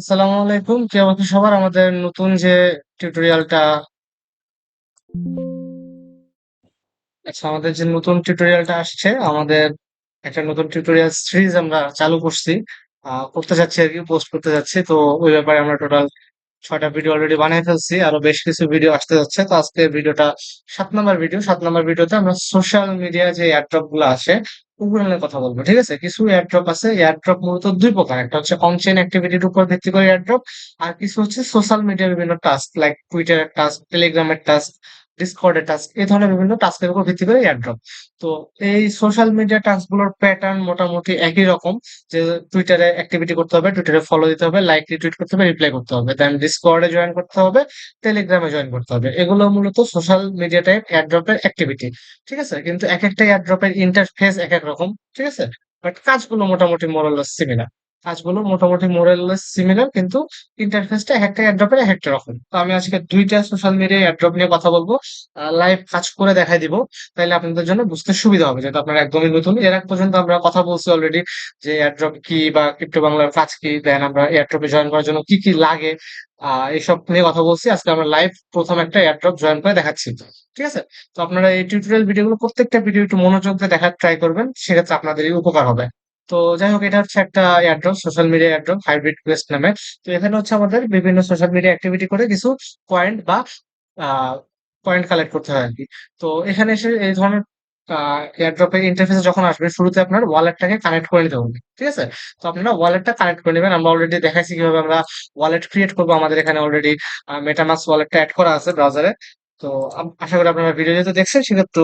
আসসালামু আলাইকুম। কি অবস্থা সবার? আমাদের নতুন যে টিউটোরিয়ালটা আচ্ছা আমাদের যে নতুন টিউটোরিয়ালটা আসছে, আমাদের একটা নতুন টিউটোরিয়াল সিরিজ আমরা চালু করছি। করতে যাচ্ছি আর কি পোস্ট করতে যাচ্ছি। তো ওই ব্যাপারে আমরা টোটাল ছয়টা ভিডিও অলরেডি বানিয়ে ফেলছি। আরও বেশ কিছু ভিডিও আসতে যাচ্ছে। তো আজকে ভিডিওটা সাত নম্বর ভিডিও সাত নম্বর ভিডিওতে আমরা সোশ্যাল মিডিয়া যে এয়ারড্রপগুলো আসে নিয়ে কথা বলব, ঠিক আছে? কিছু এয়ারড্রপ আছে এয়ারড্রপ মূলত দুই প্রকার। একটা হচ্ছে অনচেন অ্যাক্টিভিটির উপর ভিত্তি করে এয়ারড্রপ আর কিছু হচ্ছে সোশ্যাল মিডিয়ার বিভিন্ন টাস্ক লাইক টুইটারের টাস্ক টেলিগ্রামের টাস্ক ডিসকর্ডের টাস্ক এই ধরনের বিভিন্ন টাস্কের উপর ভিত্তি করে এয়ারড্রপ তো এই সোশ্যাল মিডিয়া টাস্কগুলোর প্যাটার্ন মোটামুটি একই রকম, যে টুইটারে অ্যাক্টিভিটি করতে হবে টুইটারে ফলো দিতে হবে লাইক রিটুইট করতে হবে রিপ্লাই করতে হবে দেন ডিসকর্ডে জয়েন করতে হবে টেলিগ্রামে জয়েন করতে হবে। এগুলো মূলত সোশ্যাল মিডিয়া টাইপ এয়ারড্রপের অ্যাক্টিভিটি ঠিক আছে? কিন্তু এক একটা এয়ারড্রপের ইন্টারফেস এক এক রকম, ঠিক আছে? বাট কাজগুলো মোটামুটি মোরাললেস সিমিলার কাজগুলো মোটামুটি মোরাললেস সিমিলার কিন্তু ইন্টারফেসটা এক একটা এয়ারড্রপের এক একটা রকম। তো আমি আজকে দুইটা সোশ্যাল মিডিয়া এয়ারড্রপ নিয়ে কথা বলব। লাইভ কাজ করে দেখাই দিব। তাহলে আপনাদের জন্য বুঝতে সুবিধা হবে, যেহেতু আপনারা একদমই নতুন। এর আগ পর্যন্ত আমরা কথা বলছি অলরেডি যে এয়ারড্রপ কি বা ক্রিপ্টো বাংলার কাজ কি দেন আমরা এয়ারড্রপে জয়েন করার জন্য কি কি লাগে এইসব নিয়ে কথা বলছি। আজকে আমরা লাইভ প্রথম একটা এয়ারড্রপ জয়েন করে দেখাচ্ছি। ঠিক আছে? তো আপনারা এই টিউটোরিয়াল ভিডিওগুলো প্রত্যেকটা ভিডিও একটু মনোযোগ দিয়ে দেখার ট্রাই করবেন, সেক্ষেত্রে আপনাদেরই উপকার হবে। তো যাই হোক, এটা হচ্ছে একটা airdrop social media airdrop hybrid quest নামে। তো এখানে হচ্ছে আমাদের বিভিন্ন সোশ্যাল মিডিয়া অ্যাক্টিভিটি করে কিছু পয়েন্ট বা পয়েন্ট কালেক্ট করতে হয় আর কি তো এখানে এসে এই ধরনের এয়ারড্রপের ইন্টারফেসে যখন আসবে, শুরুতে আপনার ওয়ালেটটাকে কানেক্ট করে নিতে হবে, ঠিক আছে? তো আপনারা ওয়ালেটটা কানেক্ট করে নেবেন। আমরা অলরেডি দেখাইছি কীভাবে আমরা ওয়ালেট ক্রিয়েট করব আমাদের এখানে অলরেডি মেটামাস ওয়ালেটটা অ্যাড করা আছে ব্রাউজারে তো আশা করি আপনারা ভিডিও যেহেতু দেখছেন, সেক্ষেত্রে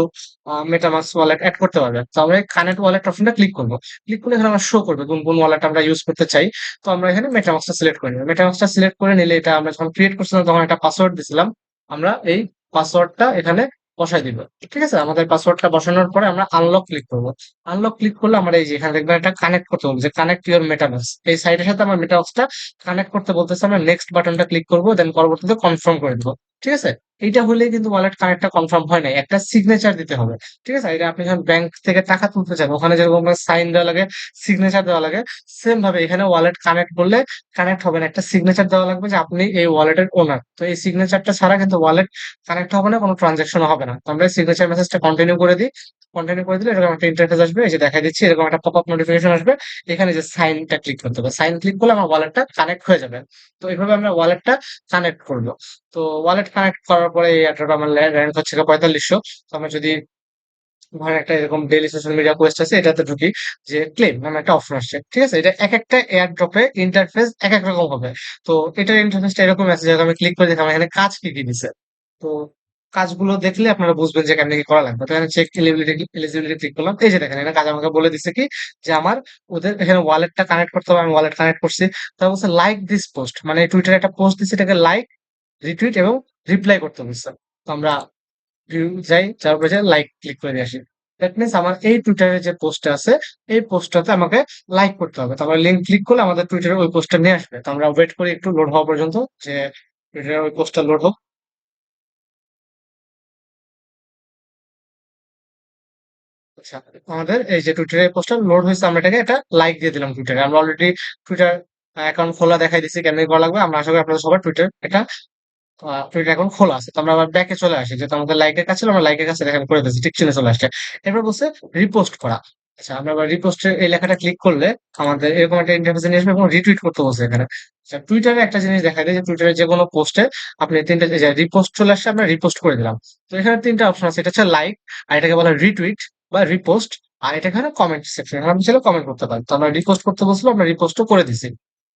মেটামাস ওয়ালেট অ্যাড করতে পারবেন। তো আমরা কানেক্ট ওয়ালেট অপশনটা ক্লিক করব। ক্লিক করলে এখানে আমরা শো করবে কোন কোন ওয়ালেট আমরা ইউজ করতে চাই। তো আমরা এখানে মেটামাসটা সিলেক্ট করে নেব। মেটামাসটা সিলেক্ট করে নিলে এটা আমরা যখন ক্রিয়েট করছিলাম, তখন একটা পাসওয়ার্ড দিছিলাম। আমরা এই পাসওয়ার্ডটা এখানে বসাই দিব। ঠিক আছে? আমাদের পাসওয়ার্ডটা বসানোর পরে আমরা আনলক ক্লিক করব। আনলক ক্লিক করলে আমরা এই যে এখানে দেখবেন এটা কানেক্ট করতে বলছে কানেক্ট ইউর মেটামাস এই সাইটের সাথে আমার মেটামাসটা কানেক্ট করতে বলতেছে, আমরা নেক্সট বাটনটা ক্লিক করব দেন পরবর্তীতে কনফার্ম করে দেবো। ঠিক আছে? এইটা হলে কিন্তু ওয়ালেট কানেক্টটা কনফার্ম হয় না একটা সিগনেচার দিতে হবে। ঠিক আছে? এটা আপনি যখন ব্যাংক থেকে টাকা তুলতে চান, ওখানে যেরকম সাইন দেওয়া লাগে সিগনেচার দেওয়া লাগে সেম ভাবে এখানে ওয়ালেট কানেক্ট করলে কানেক্ট হবে না। একটা সিগনেচার দেওয়া লাগবে যে আপনি এই ওয়ালেটের ওনার তো এই সিগনেচারটা ছাড়া কিন্তু ওয়ালেট কানেক্ট হবে না, কোনো ট্রানজাকশন হবে না। তো আমরা সিগনেচার মেসেজটা কন্টিনিউ করে দিই। কন্টিনিউ করে দিলে এরকম একটা ইন্টারফেস আসবে, এই যে দেখা দিচ্ছি, এরকম একটা পপ আপ নোটিফিকেশন আসবে, এখানে যে সাইনটা ক্লিক করতে হবে। সাইন ক্লিক করলে আমার ওয়ালেটটা কানেক্ট হয়ে যাবে। তো এইভাবে আমরা ওয়ালেটটা কানেক্ট করব। তো ওয়ালেট কানেক্ট করার পরে এই অ্যাড্রপ আমার র্যাঙ্ক হচ্ছে পঁয়তাল্লিশশো। তো আমরা যদি ধরেন একটা এরকম ডেইলি সোশ্যাল মিডিয়া কোয়েস্ট আছে, এটাতে ঢুকি যে ক্লেম নামে একটা অপশন আসছে, ঠিক আছে? এটা এক একটা এয়ার ড্রপে ইন্টারফেস এক এক রকম হবে। তো এটার ইন্টারফেসটা এরকম আছে যেটা আমি ক্লিক করে দেখলাম, এখানে কাজ কি কি দিছে? তো কাজগুলো দেখলে আপনারা বুঝবেন যে কেমন কি করা লাগবে। তো এখানে চেক এলিজিবিলিটি এলিজিবিলিটি ক্লিক করলাম। এই যে দেখেন, এখানে কাজ আমাকে বলে দিচ্ছে কি যে আমার ওদের এখানে ওয়ালেটটা কানেক্ট করতে হবে, আমি ওয়ালেট কানেক্ট করছি। তারপর বলছে লাইক দিস পোস্ট মানে টুইটারে একটা পোস্ট দিচ্ছে এটাকে লাইক রিটুইট এবং রিপ্লাই করতে বলছে। তো আমরা যাই তারপরে যে লাইক ক্লিক করে আসি। দ্যাট মিনস আমার এই টুইটারে যে পোস্টটা আছে, এই পোস্টটাতে আমাকে লাইক করতে হবে। তারপরে লিঙ্ক ক্লিক করলে আমাদের টুইটারে ওই পোস্টটা নিয়ে আসবে। তো আমরা ওয়েট করি একটু লোড হওয়া পর্যন্ত, যে টুইটারে ওই পোস্টটা লোড হোক। আচ্ছা আমাদের এই যে টুইটারে পোস্টটা লোড হয়েছে, আমরা এটাকে এটা লাইক দিয়ে দিলাম টুইটারে আমরা অলরেডি টুইটার অ্যাকাউন্ট খোলা দেখাই দিচ্ছি কেমনি করা লাগবে? আমরা আশা করি আপনাদের সবার টুইটার এটা টুইটার এখন খোলা আছে। তো আমরা আবার ব্যাকে চলে আসি, যেহেতু আমাদের লাইকের কাছে আমরা লাইকের কাছে এখানে করে দিয়েছি টিক চিহ্নে চলে আসছে। এরপর বলছে রিপোস্ট করা। আচ্ছা আমরা আবার রিপোস্টের এই লেখাটা ক্লিক করলে আমাদের এরকম একটা ইন্টারফেসে নিয়ে আসবে এবং রিটুইট করতে বলছে এখানে। আচ্ছা টুইটারে একটা জিনিস দেখা যায় যে টুইটারে যে কোনো পোস্টে আপনি তিনটা রিপোস্ট চলে আসছে, আমরা রিপোস্ট করে দিলাম। তো এখানে তিনটা অপশন আছে, এটা হচ্ছে লাইক আর এটাকে বলা রিটুইট বা রিপোস্ট আর এটা এখানে কমেন্ট সেকশন আপনি চাইলে কমেন্ট করতে পারেন। তো আমরা রিপোস্ট করতে বলছিলাম আমরা রিপোস্টও করে দিছি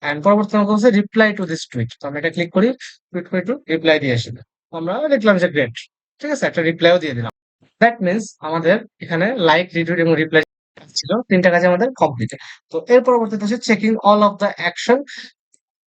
এন্ড পরবর্তী আমাকে বলছে রিপ্লাই টু দিস টুইট তো আমরা এটা ক্লিক করি টুইট করে টু রিপ্লাই দিয়ে আসবে আমরা দেখলাম যে গ্রেট ঠিক আছে, একটা রিপ্লাইও দিয়ে দিলাম। দ্যাট মিনস আমাদের এখানে লাইক রিটুইট এবং রিপ্লাই ছিল। তিনটা কাজ আমাদের কমপ্লিট তো এর পরবর্তীতে হচ্ছে checking all of the action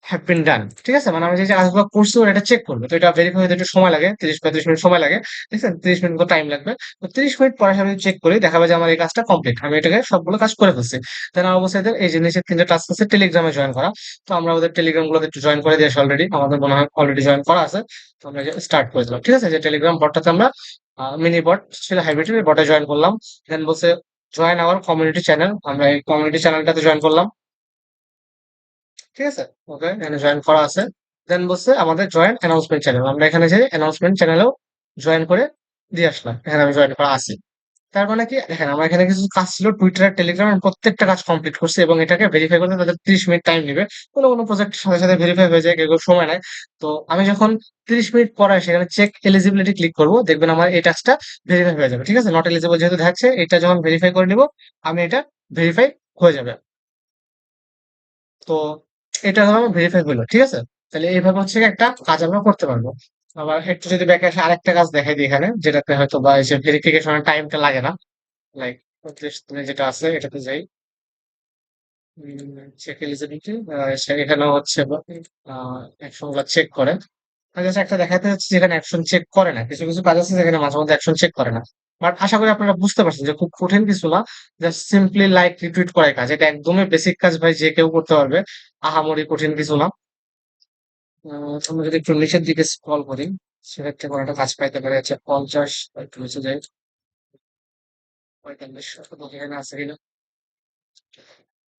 have been done ঠিক আছে? মানে আমি যে কাজগুলো করছি, ওরা এটা চেক করবে। তো এটা ভেরিফাই হতে একটু সময় লাগে, তিরিশ পঁয়ত্রিশ মিনিট সময় লাগে, ঠিক আছে? তিরিশ মিনিট মতো টাইম লাগবে। তো তিরিশ মিনিট পরে আমি চেক করি, দেখাবে যে আমার এই কাজটা কমপ্লিট আমি এটাকে সবগুলো কাজ করে ফেলছি। দেন অবশ্যই এদের এই যে নিচের তিনটা টাস্ক আছে টেলিগ্রামে জয়েন করা। তো আমরা ওদের টেলিগ্রাম গুলোতে জয়েন করে দিয়েছি অলরেডি আমাদের মনে হয় অলরেডি জয়েন করা আছে। তো আমরা স্টার্ট করে দিলাম, ঠিক আছে? যে টেলিগ্রাম বটটাতে আমরা মিনি বট ছিল হাইব্রিড বটে জয়েন করলাম। দেন বলছে জয়েন আওয়ার কমিউনিটি চ্যানেল আমরা এই কমিউনিটি চ্যানেলটাতে জয়েন করলাম। ঠিক আছে? ওকে এখানে জয়েন করা আছে। দেন বলছে আমাদের জয়েন্ট অ্যানাউন্সমেন্ট চ্যানেল আমরা এখানে যে অ্যানাউন্সমেন্ট চ্যানেলেও জয়েন করে দিয়ে আসলাম। এখানে আমি জয়েন করা আছি। তার মানে কি? দেখেন, আমার এখানে কিছু কাজ ছিল টুইটার টেলিগ্রাম প্রত্যেকটা কাজ কমপ্লিট করছি এবং এটাকে ভেরিফাই করতে তাদের তিরিশ মিনিট টাইম নেবে। কোনো কোনো প্রজেক্ট সাথে সাথে ভেরিফাই হয়ে যায়, কেউ সময় নেয়। তো আমি যখন তিরিশ মিনিট পরে সেখানে চেক এলিজিবিলিটি ক্লিক করব, দেখবেন আমার এই টাস্কটা ভেরিফাই হয়ে যাবে। ঠিক আছে? নট এলিজিবল যেহেতু দেখাচ্ছে এটা যখন ভেরিফাই করে নিব, আমি এটা ভেরিফাই হয়ে যাবে। তো এটা হলো আমার ভেরিফাই হলো, ঠিক আছে? তাহলে এইভাবে হচ্ছে একটা কাজ আমরা করতে পারব। আবার একটু যদি ব্যাকে আসে আরেকটা কাজ দেখাই দিই এখানে, যেটাতে হয়তো বা এই যে ভেরিফিকেশনের টাইমটা লাগে না। লাইক তুমি যেটা আছে, এটাতে যাই। চেক এলিজিবিলিটি এখানে হচ্ছে অ্যাকশনগুলা চেক করে। আমি একটা দেখাতে হচ্ছে যেখানে অ্যাকশন চেক করে না। কিছু কিছু কাজ আছে যেখানে মাঝে মধ্যে অ্যাকশন চেক করে না। বাট আশা করি আপনারা বুঝতে পারছেন যে খুব কঠিন কিছু না। জাস্ট সিম্পলি লাইক রিটুইট করার কাজ। এটা একদমই বেসিক কাজ ভাই, যে কেউ করতে পারবে। আহামরি কঠিন কিছু না। আমরা যদি একটু নিচের দিকে স্ক্রল করি, সেক্ষেত্রে কোনো একটা কাজ পাইতে পারে। হচ্ছে পঞ্চাশ, একটু নিচে যাই।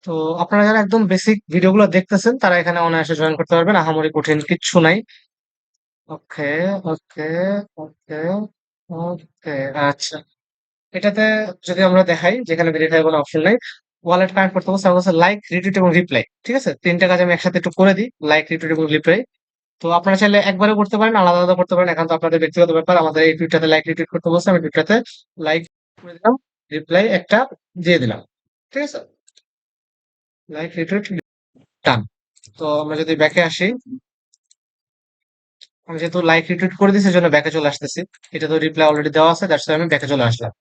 তো আপনারা যারা একদম বেসিক ভিডিওগুলো দেখতেছেন, তারা এখানে অনায়াসে জয়েন করতে পারবেন। আহামরি কঠিন কিচ্ছু নাই। ওকে ওকে ওকে ওকে আচ্ছা। এটাতে যদি আমরা দেখাই, যেখানে ভেরিফাই কোনো অপশন নাই ওয়ালেট কানেক্ট করতে বলছে আমার লাইক রিটুইট এবং রিপ্লাই ঠিক আছে? তিনটা কাজ আমি একসাথে একটু করে দিই লাইক রিটুইট এবং রিপ্লাই তো আপনারা চাইলে একবারে করতে পারেন, আলাদা আলাদা করতে পারেন এখন তো আপনাদের ব্যক্তিগত ব্যাপার। আমাদের এই টুইটাতে লাইক রিটুইট করতে বলছে, আমি টুইটাতে লাইক করে দিলাম রিপ্লাই একটা দিয়ে দিলাম, ঠিক আছে? লাইক রিটুইট ডান তো আমরা যদি ব্যাকে আসি আমি যেহেতু লাইক রিটুইট করে দিয়েছি জন্য ব্যাকে চলে আসতেছি। এটা তো রিপ্লাই অলরেডি দেওয়া আছে দ্যাটস আমি ব্যাকে চলে আসলাম।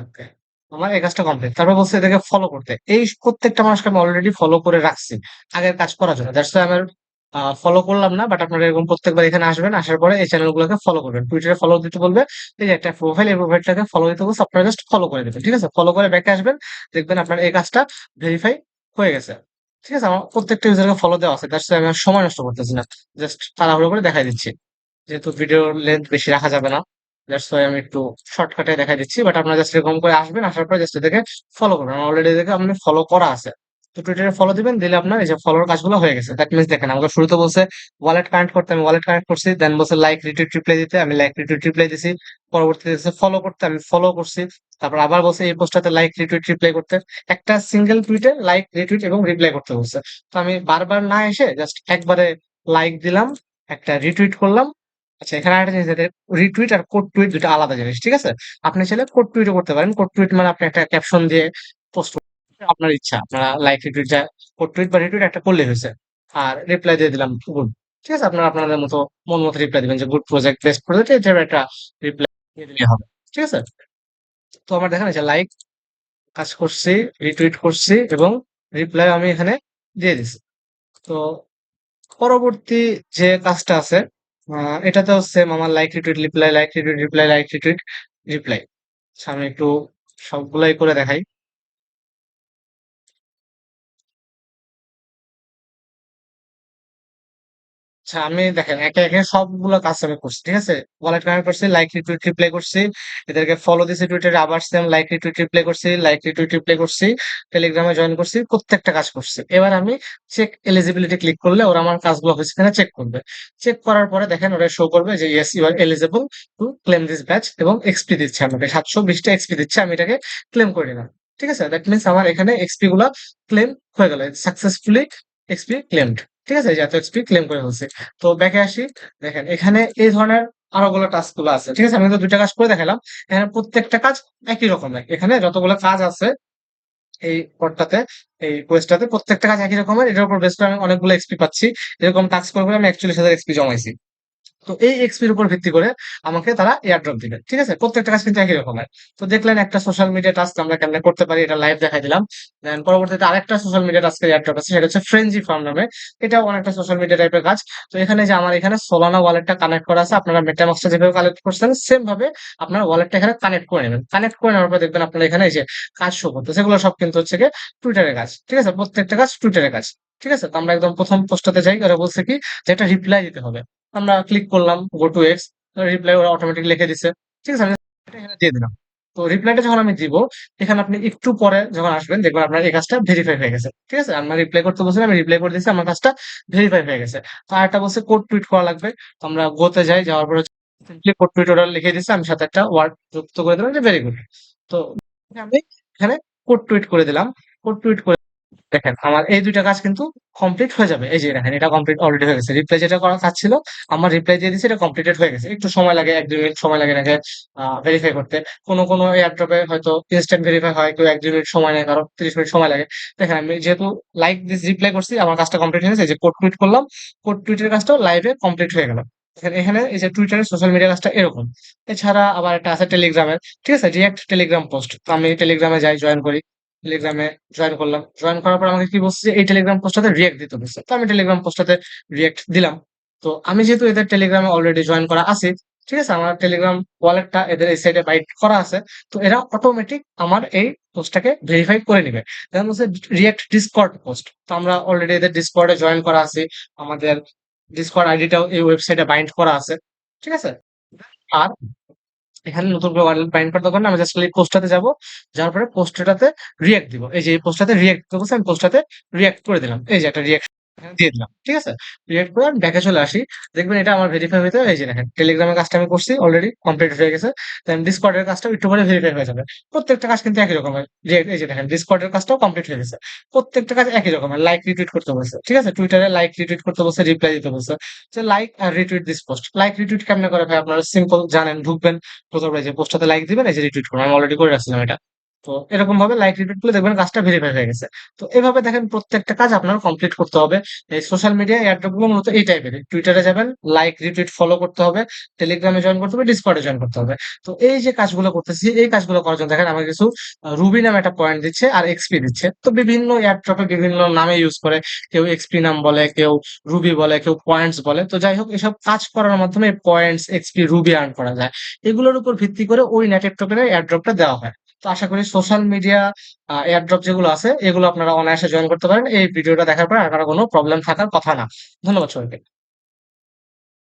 ওকে আমার এই কাজটা কমপ্লিট তারপর বলছে এটাকে ফলো করতে। এই প্রত্যেকটা মানুষকে আমি অলরেডি ফলো করে রাখছি। আগের কাজ করার জন্য। দ্যাটস আমি ফলো করলাম না বাট আপনারা এরকম প্রত্যেকবার এখানে আসবেন, আসার পরে এই চ্যানেল গুলোকে ফলো করবেন। টুইটারে ফলো দিতে বলবে, এই যে একটা প্রোফাইল এই প্রোফাইলটাকে ফলো দিতে বলছে, আপনারা জাস্ট ফলো করে দেবেন, ঠিক আছে? ফলো করে ব্যাকে আসবেন, দেখবেন আপনার এই কাজটা ভেরিফাই হয়ে গেছে। ঠিক আছে, আমার প্রত্যেকটা ইউজারকে ফলো দেওয়া আছে দ্যাটস আমি আর সময় নষ্ট করতেছি না জাস্ট তাড়াহুড়ো করে দেখাই দিচ্ছি, যেহেতু ভিডিওর লেন্থ বেশি রাখা যাবে না দ্যাটস ওয়াই আমি একটু শর্টকাটে দেখাই দিচ্ছি বাট আপনারা জাস্ট এরকম করে আসবেন, আসার পরে জাস্ট এদেরকে ফলো করবেন অলরেডি এদেরকে আপনি ফলো করা আছে। তো টুইটারে ফলো দিবেন, দিলে আপনার এই যে ফলোর কাজগুলো হয়ে গেছে। দ্যাট মিনস দেখেন, আমাকে শুরুতে বলছে ওয়ালেট কানেক্ট করতে, আমি ওয়ালেট কানেক্ট করছি দেন বলছে লাইক রিটুইট রিপ্লাই দিতে, আমি লাইক রিটুইট রিপ্লাই দিছি। পরবর্তীতে ফলো করতে, আমি ফলো করছি। তারপর আবার বলছে এই পোস্টটাতে লাইক রিটুইট রিপ্লাই করতে। একটা সিঙ্গেল টুইটে লাইক রিটুইট এবং রিপ্লাই করতে বলছে। তো আমি বারবার না এসে জাস্ট একবারে লাইক দিলাম, একটা রিটুইট করলাম। আচ্ছা এখানে একটা জিনিস রিটুইট আর কোড টুইট দুটো আলাদা জিনিস, ঠিক আছে? আপনি চাইলে কোড টুইটও করতে পারেন। কোড টুইট মানে আপনি একটা ক্যাপশন দিয়ে পোস্ট আপনার ইচ্ছা। আপনারা লাইক রিটুইট কোড টুইট বা রিটুইট একটা করলে হয়েছে। আর রিপ্লাই দিয়ে দিলাম, গুড। ঠিক আছে, আপনারা আপনাদের মতো মন মতো রিপ্লাই দিবেন যে, গুড প্রজেক্ট বেস্ট প্রজেক্ট এটার একটা রিপ্লাই দিয়ে দিলে হবে। ঠিক আছে? তো আমার দেখেন যে লাইক কাজ করছি রিটুইট করছি এবং রিপ্লাই আমি এখানে দিয়ে দিছি। তো পরবর্তী যে কাজটা আছে এটাতেও সেম আমার like retweet reply like retweet reply like retweet reply আমি একটু সবগুলাই করে দেখাই। আচ্ছা আমি দেখেন, একে একে সবগুলো কাজ আমি করছি, ঠিক আছে? ওয়ালেট কানেক্ট করছি লাইক রিটুইট রিপ্লাই করছি, এদেরকে ফলো দিছি টুইটারে আবার সেম লাইক রিটুইট রিপ্লাই করছি লাইক রিটুইট রিপ্লাই করছি টেলিগ্রামে জয়েন করছি, প্রত্যেকটা কাজ করছি। এবার আমি চেক এলিজিবিলিটি ক্লিক করলে ওরা আমার কাজগুলো হয়েছে কিনা চেক করবে। চেক করার পরে দেখেন ওরা শো করবে যে yes you are eligible to claim this badge এবং এক্সপি দিচ্ছে আমাকে। সাতশো বিশটা এক্সপি দিচ্ছে, আমি এটাকে ক্লেম করে নিলাম। ঠিক আছে? দ্যাট মিনস আমার এখানে এক্সপি গুলা ক্লেম হয়ে গেল। সাকসেসফুলি এক্সপি ক্লেমড ঠিক আছে এত এক্সপি ক্লেম করে বলছে তো ব্যাকে আসি, দেখেন, এখানে এই ধরনের আরও গুলো টাস্কগুলো আছে। ঠিক আছে, আমি তো দুইটা কাজ করে দেখালাম। এখানে প্রত্যেকটা কাজ একই রকমের এখানে যতগুলো কাজ আছে এই পটটাতে এই কোয়েস্টটাতে প্রত্যেকটা কাজ একই রকমের। এটার উপর বেস করে আমি অনেকগুলো এক্সপি পাচ্ছি। এরকম টাস্ক করে করে আমি একচল্লিশ হাজার এক্সপি জমাইছি। তো এই এক্সপির উপর ভিত্তি করে আমাকে তারা এয়ারড্রপ দিবে, ঠিক আছে? প্রত্যেকটা কাজ কিন্তু একই রকমের। তো দেখলেন একটা সোশ্যাল মিডিয়া টাস্ক আমরা কেমনে করতে পারি, এটা লাইভ দেখাই দিলাম। পরবর্তীতে আরেকটা সোশ্যাল মিডিয়া টাস্কের এয়ারড্রপ আছে, সেটা হচ্ছে ফ্রেঞ্জি ফার্ম নামে। এটাও অনেকটা সোশ্যাল মিডিয়া টাইপের কাজ। তো এখানে যে আমার এখানে সোলানা ওয়ালেটটা কানেক্ট করা আছে, আপনারা মেটামাক্সটা যেভাবে কালেক্ট করছেন সেম ভাবে আপনার ওয়ালেটটা এখানে কানেক্ট করে নেবেন। কানেক্ট করে নেওয়ার পর দেখবেন আপনারা এখানে এই যে কাজ শো করতে সেগুলো সব কিন্তু হচ্ছে গিয়ে টুইটারের কাজ, ঠিক আছে? প্রত্যেকটা কাজ টুইটারের কাজ। ঠিক আছে? তো আমরা একদম প্রথম পোস্টটাতে যাই, ওরা বলছে কি যে একটা রিপ্লাই দিতে হবে। আমরা ক্লিক করলাম গো টু এক্স রিপ্লাই ওরা অটোমেটিক লিখে দিছে। ঠিক আছে? আমি এখানে দিয়ে দিলাম। তো রিপ্লাইটা যখন আমি দিব, এখানে আপনি একটু পরে যখন আসবেন, দেখবেন আপনার এই কাজটা ভেরিফাই হয়ে গেছে। ঠিক আছে? আমরা রিপ্লাই করতে বলছিলাম আমি রিপ্লাই করে দিয়েছি, আমার কাজটা ভেরিফাই হয়ে গেছে। তো আরেকটা বলছে কোড টুইট করা লাগবে। তো আমরা গোতে যাই, যাওয়ার পরে কোড টুইট অর্ডার লিখে দিয়েছি, আমি সাথে একটা ওয়ার্ড যুক্ত করে দিলাম যে ভেরি গুড তো আমি এখানে কোড টুইট করে দিলাম। কোড টুইট করে দেখেন, আমার এই দুইটা কাজ কিন্তু কমপ্লিট হয়ে যাবে। এই যে দেখেন, এটা কমপ্লিট অলরেডি হয়ে গেছে। রিপ্লাই যেটা করার কাজ ছিল, আমার রিপ্লাই দিয়ে দিয়েছি, এটা কমপ্লিটেড হয়ে গেছে। একটু সময় লাগে, এক, দুই মিনিট সময় লাগে এটাকে ভেরিফাই করতে। কোনো কোনো এয়ারড্রপে হয়তো ইনস্ট্যান্ট ভেরিফাই হয়, কেউ এক, দুই মিনিট সময় নেয়, কারও তিরিশ মিনিট সময় লাগে। দেখেন, আমি যেহেতু লাইক দিস রিপ্লাই করছি, আমার কাজটা কমপ্লিট হয়ে গেছে যে কোড টুইট করলাম কোড টুইটের কাজটাও লাইভে কমপ্লিট হয়ে গেল। এখানে এই যে টুইটারের সোশ্যাল মিডিয়া কাজটা এরকম। এছাড়া আবার একটা আছে টেলিগ্রামের ঠিক আছে রিয়াক্ট টেলিগ্রাম পোস্ট আমি টেলিগ্রামে যাই জয়েন করি। টেলিগ্রামে জয়েন করলাম। জয়েন করার পর আমাকে কি বলছে যে, এই টেলিগ্রাম পোস্টটাতে রিয়াক্ট দিতে বলছে। তো আমি টেলিগ্রাম পোস্টটাতে রিয়াক্ট দিলাম। তো আমি যেহেতু এদের টেলিগ্রামে অলরেডি জয়েন করা আছি, ঠিক আছে? আমার টেলিগ্রাম ওয়ালেটটা এদের এই সাইডে বাইট করা আছে। তো এরা অটোমেটিক আমার এই পোস্টটাকে ভেরিফাই করে নিবে। দেখা হচ্ছে রিয়াক্ট ডিসকর্ড পোস্ট তো আমরা অলরেডি এদের ডিসকর্ডে জয়েন করা আছি। আমাদের ডিসকর্ড আইডিটাও এই ওয়েবসাইটে বাইন্ড করা আছে। ঠিক আছে? আর এখানে নতুন করে ওয়ার্ড বাইন্ড করার দরকার আমি জাস্ট খালি পোস্টটাতে যাব, যাওয়ার পরে পোস্টটাতে রিয়াক্ট দিব। এই যে পোস্টটাতে রিয়াক্ট করব আমি পোস্টটাতে রিয়াক্ট করে দিলাম। এই যে একটা রিয়াক্ট দিয়ে দিলাম। ঠিক আছে? রিয়াক্ট করে আমি ব্যাকে চলে আসি। দেখবেন এটা আমার ভেরিফাই হইতে এই যে দেখেন টেলিগ্রামের কাজটা আমি করছি অলরেডি কমপ্লিট হয়ে গেছে। দেন ডিসকর্ডের কাজটাও একটু পরে ভেরিফাই হয়ে যাবে। প্রত্যেকটা কাজ কিন্তু একই রকমের। এই যে দেখেন ডিসকর্ডের কাজটাও কমপ্লিট হয়ে গেছে। প্রত্যেকটা কাজ একই রকমের। লাইক রিটুইট করতে বলছে। ঠিক আছে? টুইটারে লাইক রিটুইট করতে বলছে রিপ্লাই দিতে বলছে। যে like R retweet this post like retweet কেমনে করে ভাই? আপনারা সিম্পল জানেন, ঢুকবেন, প্রথমে যে পোস্টটাতে লাইক দিবেন, এই যে রিটুইট করবেন আমি অলরেডি করে রাখছিলাম এটা। তো এরকম ভাবে লাইক রিপিট করলে দেখবেন কাজটা ভেরিফাই হয়ে গেছে। তো এভাবে দেখেন প্রত্যেকটা কাজ আপনার কমপ্লিট করতে হবে। এই সোশ্যাল মিডিয়া এয়ারড্রপগুলো মূলত এই টাইপের টুইটারে যাবেন লাইক রিটুইট ফলো করতে হবে। টেলিগ্রামে জয়েন করতে হবে ডিসকর্ডে জয়েন করতে হবে। তো এই যে কাজগুলো করতেছি, এই কাজগুলো করার জন্য দেখেন আমাকে কিছু রুবি নামে একটা পয়েন্ট দিচ্ছে আর এক্সপি দিচ্ছে। তো বিভিন্ন এয়ারড্রপে বিভিন্ন নামে ইউজ করে, কেউ এক্সপি নাম বলে, কেউ রুবি বলে, কেউ পয়েন্টস বলে। তো যাই হোক, এসব কাজ করার মাধ্যমে পয়েন্টস এক্সপি রুবি আর্ন করা যায়। এগুলোর উপর ভিত্তি করে ওই নেটের টোকেনের এয়ারড্রপটা দেওয়া হয়। তো আশা করি সোশ্যাল মিডিয়া এয়ারড্রপ যেগুলো আছে, এগুলো আপনারা অনায়াসে জয়েন করতে পারেন। এই ভিডিওটা দেখার পর আর কোনো প্রবলেম থাকার কথা না। ধন্যবাদ সবাইকে।